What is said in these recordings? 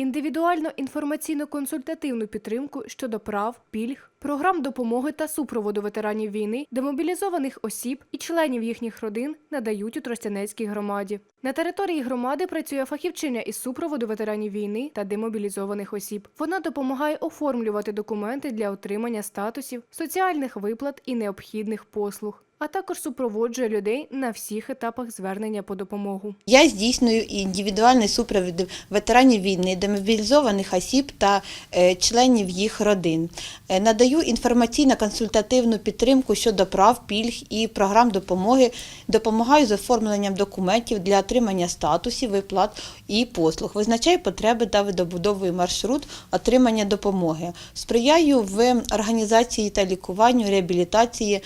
індивідуально інформаційно-консультативну підтримку щодо прав, пільг, програм допомоги та супроводу ветеранів війни, демобілізованих осіб і членів їхніх родин надають у Тростянецькій громаді. На території громади працює фахівчиня із супроводу ветеранів війни та демобілізованих осіб. Вона допомагає оформлювати документи для отримання статусів, соціальних виплат і необхідних послуг, а також супроводжує людей на всіх етапах звернення по допомогу. Я здійснюю індивідуальний супровід ветеранів війни, демобілізованих осіб та е, членів їх родин. Е, Надаю інформаційно-консультативну підтримку щодо прав, пільг і програм допомоги. Допомагаю з оформленням документів для отримання статусів, виплат і послуг. Визначаю потреби та видобудовую маршрут отримання допомоги. Сприяю в організації та лікуванню, реабілітації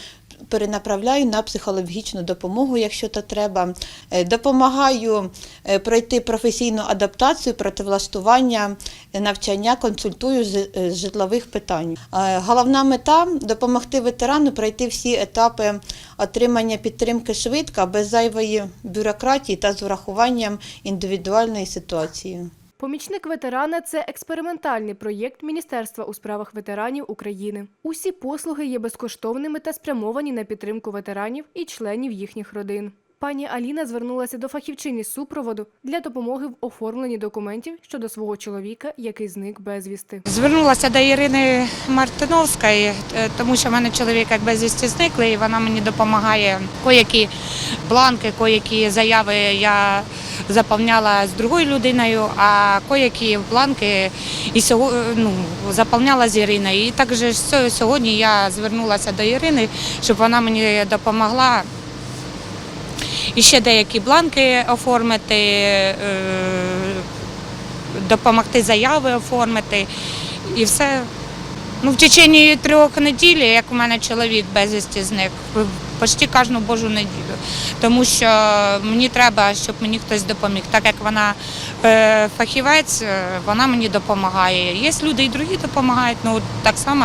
перенаправляю на психологічну допомогу, якщо то треба. Е, Допомагаю е, пройти професійну адаптацію, працевлаштування, е, навчання, консультую з житлових питань. Головна мета допомогти ветерану пройти всі етапи отримання підтримки швидко, без зайвої бюрократії та з урахуванням індивідуальної ситуації. Помічник ветерана це експериментальний проєкт Міністерства у справах ветеранів України. Усі послуги є безкоштовними та спрямовані на підтримку ветеранів і членів їхніх родин. Пані Аліна звернулася до фахівчині з супроводу для допомоги в оформленні документів щодо свого чоловіка, який зник безвісти. Звернулася до Ірини Мартиновської, е, тому що в мене чоловік як безвісті зникли, і вона мені допомагає. Коякі бланки, коякі заяви я заповняла з другою людиною, а коякі бланки і сього- ну, заповняла з Іриною. І також сьогодні я звернулася до Ірини, щоб вона мені допомогла. І ще деякі бланки оформити, е, допомогти заяви оформити і все. Ну, в течение трьох неділь, як у мене чоловік безвісті зник, почти кожну божу неділю. Тому що мені треба, щоб мені хтось допоміг. Так як вона е, фахівець, е, вона мені допомагає. Є люди і другі допомагають, ну так само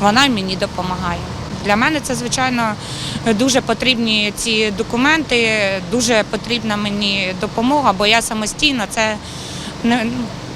вона мені допомагає. Для мене це, звичайно, дуже потрібні ці документи, дуже потрібна мені допомога, бо я самостійно це не,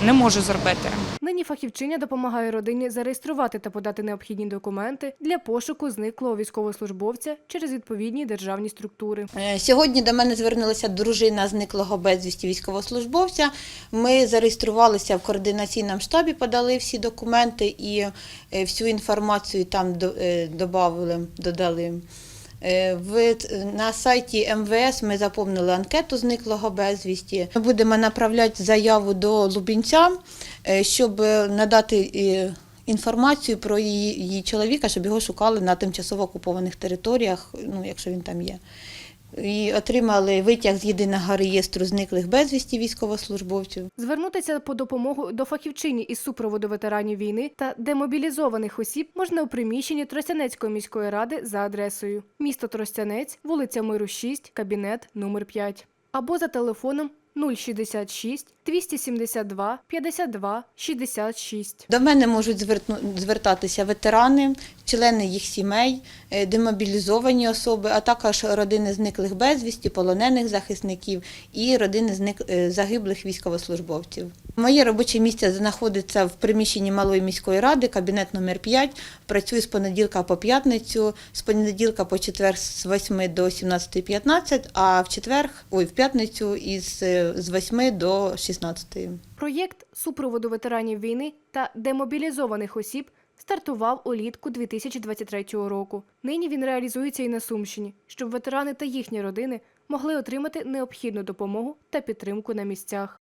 не можу зробити. Нині фахівчиня допомагає родині зареєструвати та подати необхідні документи для пошуку зниклого військовослужбовця через відповідні державні структури. Е, Сьогодні до мене звернулася дружина зниклого безвісті військовослужбовця. Ми зареєструвалися в координаційному штабі, подали всі документи і е, всю інформацію там до- е, додали. Е, на сайті МВС ми заповнили анкету зниклого безвісті. Ми будемо направляти заяву до Лубінця, е, щоб надати е, інформацію про її, чоловіка, щоб його шукали на тимчасово окупованих територіях, ну, якщо він там є. І отримали витяг з єдиного реєстру зниклих безвісті військовослужбовців. Звернутися по допомогу до фахівчині із супроводу ветеранів війни та демобілізованих осіб можна у приміщенні Тростянецької міської ради за адресою місто Тростянець, вулиця Миру 6, кабінет номер 5 або за телефоном 066 272 52 66. До мене можуть звертатися ветерани, члени їх сімей, е, демобілізовані особи, а також родини зниклих безвісті, полонених захисників і родини зник... е, загиблих військовослужбовців. Моє робоче місце знаходиться в приміщенні малої міської ради, кабінет номер 5. Працюю з понеділка по п'ятницю, з понеділка по четвер з 8 до 17.15, а в четвер, ой, в п'ятницю із е, з 8 до 16. Проєкт супроводу ветеранів війни та демобілізованих осіб стартував улітку 2023 року. Нині він реалізується і на Сумщині, щоб ветерани та їхні родини могли отримати необхідну допомогу та підтримку на місцях.